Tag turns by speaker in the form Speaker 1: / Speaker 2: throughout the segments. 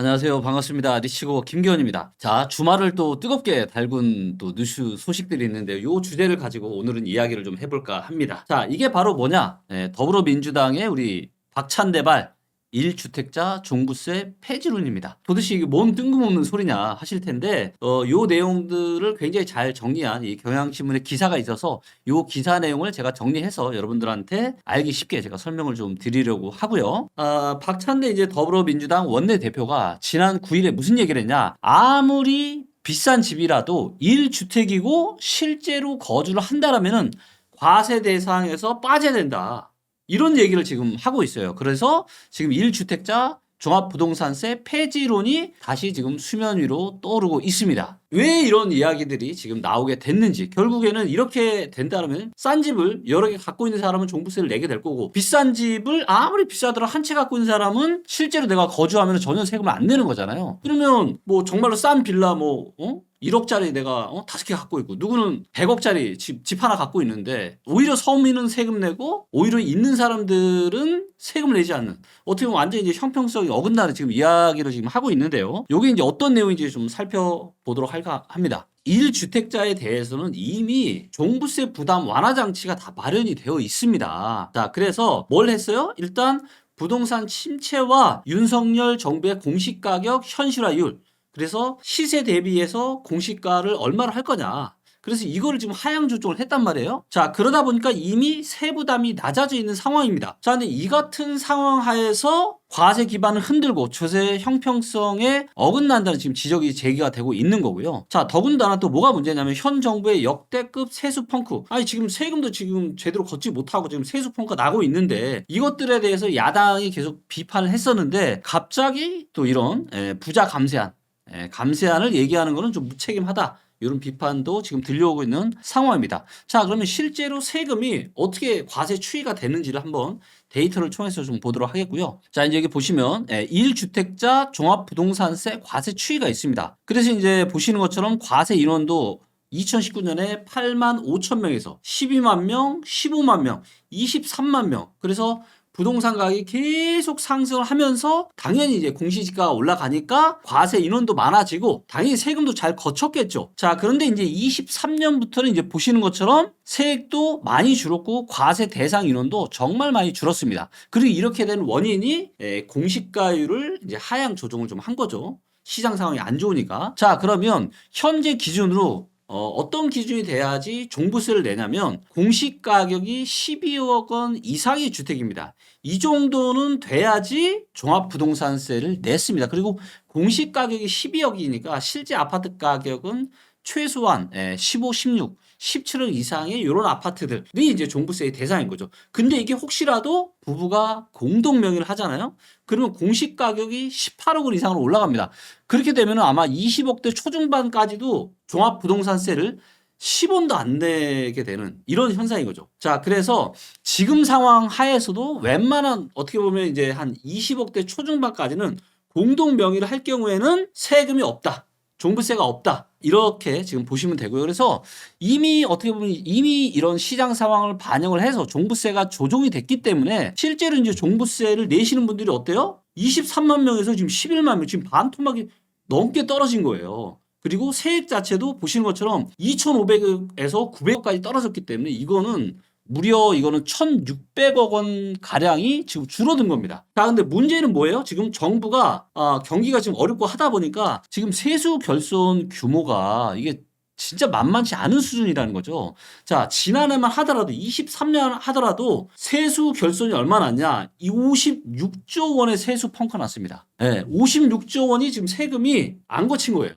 Speaker 1: 안녕하세요. 반갑습니다. 리치고 김기현입니다. 자, 주말을 또 뜨겁게 달군 또 뉴스 소식들이 있는데요. 요 주제를 가지고 오늘은 이야기를 좀 해볼까 합니다. 자, 이게 바로 뭐냐? 예, 더불어민주당의 우리 박찬대발 1주택자 종부세 폐지론입니다. 도대체 이게 뭔 뜬금없는 소리냐 하실 텐데 어, 요 내용들을 굉장히 잘 정리한 이 경향신문의 기사가 있어서 요 기사 내용을 제가 정리해서 여러분들한테 알기 쉽게 제가 설명을 좀 드리려고 하고요. 아, 박찬대 이제 더불어민주당 원내대표가 지난 9일에 무슨 얘기를 했냐? 아무리 비싼 집이라도 1주택이고 실제로 거주를 한다라면은 과세 대상에서 빠져야 된다. 이런 얘기를 지금 하고 있어요. 그래서 지금 1주택자 종합부동산세 폐지론이 다시 지금 수면 위로 떠오르고 있습니다. 왜 이런 이야기들이 지금 나오게 됐는지 결국에는 이렇게 된다면 싼 집을 여러 개 갖고 있는 사람은 종부세를 내게 될 거고 비싼 집을 아무리 비싸더라 한채 갖고 있는 사람은 실제로 내가 거주하면 전혀 세금을 안 내는 거잖아요. 그러면 뭐 정말로 싼 빌라 뭐 어? 1억짜리 내가 어? 다섯 개 갖고 있고 누구는 100억짜리 집, 집 하나 갖고 있는데 오히려 서민은 세금 내고 오히려 있는 사람들은 세금을 내지 않는 어떻게 보면 완전히 이제 형평성이 어긋나는 지금 이야기를 지금 하고 있는데요. 요게 이제 어떤 내용인지 좀 살펴보도록 할까 합니다. 1주택자에 대해서는 이미 종부세 부담 완화 장치가 다 마련이 되어 있습니다. 자, 그래서 뭘 했어요? 일단 부동산 침체와 윤석열 정부의 공시가격 현실화율 그래서 시세 대비해서 공시가를 얼마로 할 거냐. 그래서 이거를 지금 하향 조정을 했단 말이에요. 자, 그러다 보니까 이미 세부담이 낮아져 있는 상황입니다. 자, 근데 이 같은 상황 하에서 과세 기반을 흔들고 조세 형평성에 어긋난다는 지금 지적이 제기가 되고 있는 거고요. 자, 더군다나 또 뭐가 문제냐면 현 정부의 역대급 세수 펑크. 아니, 지금 세금도 지금 제대로 걷지 못하고 지금 세수 펑크가 나고 있는데 이것들에 대해서 야당이 계속 비판을 했었는데 갑자기 또 이런 에, 부자 감세안 예, 감세안을 얘기하는 것은 좀 무책임하다. 이런 비판도 지금 들려오고 있는 상황입니다. 자, 그러면 실제로 세금이 어떻게 과세 추이가 되는지를 한번 데이터를 통해서 좀 보도록 하겠고요. 자, 이제 여기 보시면 1주택자 종합부동산세 과세 추이가 있습니다. 그래서 이제 보시는 것처럼 과세 인원도 2019년에 8만 5천 명에서 12만 명, 15만 명, 23만 명. 그래서 부동산 가격이 계속 상승을 하면서 당연히 이제 공시지가가 올라가니까 과세 인원도 많아지고 당연히 세금도 잘 거쳤겠죠. 자, 그런데 이제 23년부터는 이제 보시는 것처럼 세액도 많이 줄었고 과세 대상 인원도 정말 많이 줄었습니다. 그리고 이렇게 된 원인이 에, 공시가율을 이제 하향 조정을 좀 한 거죠. 시장 상황이 안 좋으니까. 자, 그러면 현재 기준으로 어, 어떤 기준이 돼야지 종부세를 내냐면 공시 가격이 12억 원 이상의 주택입니다. 이 정도는 돼야지 종합부동산세를 냈습니다. 그리고 공시 가격이 12억이니까 실제 아파트 가격은 최소한 15, 16, 17억 이상의 이런 아파트들이 이제 종부세의 대상인 거죠. 근데 이게 혹시라도 부부가 공동 명의를 하잖아요. 그러면 공시 가격이 18억 원 이상으로 올라갑니다. 그렇게 되면 아마 20억대 초중반까지도 종합 부동산세를 10원도 안 내게 되는 이런 현상인 거죠. 자, 그래서 지금 상황 하에서도 웬만한 어떻게 보면 이제 한 20억대 초중반까지는 공동 명의를 할 경우에는 세금이 없다. 종부세가 없다. 이렇게 지금 보시면 되고요. 그래서 이미 어떻게 보면 이미 이런 시장 상황을 반영을 해서 종부세가 조정이 됐기 때문에 실제로 이제 종부세를 내시는 분들이 어때요? 23만 명에서 지금 11만 명, 지금 반 토막이 넘게 떨어진 거예요. 그리고 세액 자체도 보시는 것처럼 2,500에서 900억까지 떨어졌기 때문에 이거는 무려 이거는 1,600억 원 가량이 지금 줄어든 겁니다. 자, 근데 문제는 뭐예요? 지금 정부가 아, 경기가 지금 어렵고 하다 보니까 지금 세수 결손 규모가 이게 진짜 만만치 않은 수준이라는 거죠. 자, 지난해만 하더라도 23년 하더라도 세수 결손이 얼마 났냐? 이 56조 원의 세수 펑크 났습니다. 네, 56조 원이 지금 세금이 안 거친 거예요.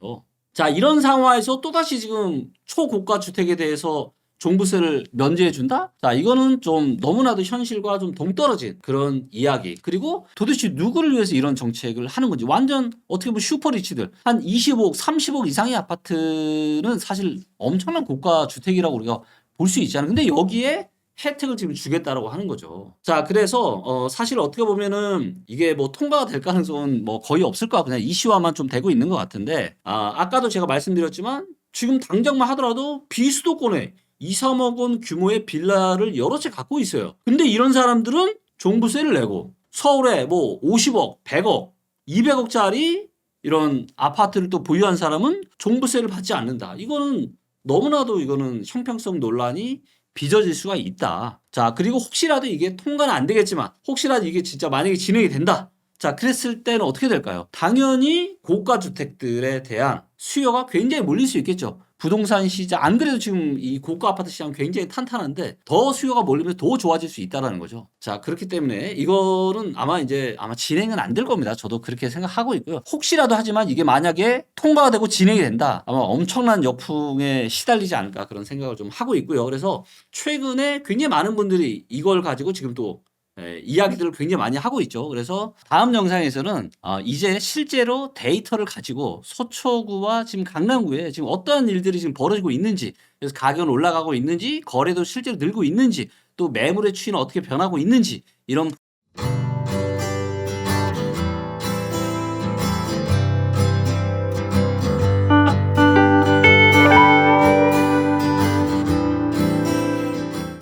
Speaker 1: 자, 이런 상황에서 또다시 지금 초고가 주택에 대해서 종부세를 면제해 준다? 자, 이거는 좀 너무나도 현실과 좀 동떨어진 그런 이야기. 그리고 도대체 누구를 위해서 이런 정책을 하는 건지 완전 어떻게 보면 슈퍼리치들 한 25억, 30억 이상의 아파트는 사실 엄청난 고가 주택이라고 우리가 볼 수 있잖아요. 근데 여기에 혜택을 지금 주겠다라고 하는 거죠. 자, 그래서 어 사실 어떻게 보면은 이게 뭐 통과가 될 가능성은 뭐 거의 없을 것 같고 그냥 이슈화만 좀 되고 있는 것 같은데 아, 아까도 제가 말씀드렸지만 지금 당장만 하더라도 비수도권에 2, 3억 원 규모의 빌라를 여러 채 갖고 있어요. 근데 이런 사람들은 종부세를 내고 서울에 뭐 50억, 100억, 200억짜리 이런 아파트를 또 보유한 사람은 종부세를 받지 않는다. 이거는 너무나도 이거는 형평성 논란이 빚어질 수가 있다. 자, 그리고 혹시라도 이게 통과는 안 되겠지만 혹시라도 이게 진짜 만약에 진행이 된다. 자, 그랬을 때는 어떻게 될까요? 당연히 고가 주택들에 대한 수요가 굉장히 몰릴 수 있겠죠. 부동산 시장 안 그래도 지금 이 고가 아파트 시장 굉장히 탄탄한데 더 수요가 몰리면 더 좋아질 수 있다라는 거죠. 자 그렇기 때문에 이거는 아마 이제 아마 진행은 안 될 겁니다. 저도 그렇게 생각하고 있고요. 혹시라도 하지만 이게 만약에 통과가 되고 진행이 된다. 아마 엄청난 역풍에 시달리지 않을까 그런 생각을 좀 하고 있고요. 그래서 최근에 굉장히 많은 분들이 이걸 가지고 지금 또 예, 이야기들을 굉장히 많이 하고 있죠. 그래서 다음 영상에서는 어, 이제 실제로 데이터를 가지고 서초구와 지금 강남구에 지금 어떠한 일들이 지금 벌어지고 있는지, 그래서 가격은 올라가고 있는지, 거래도 실제로 늘고 있는지, 또 매물의 추이는 어떻게 변하고 있는지 이런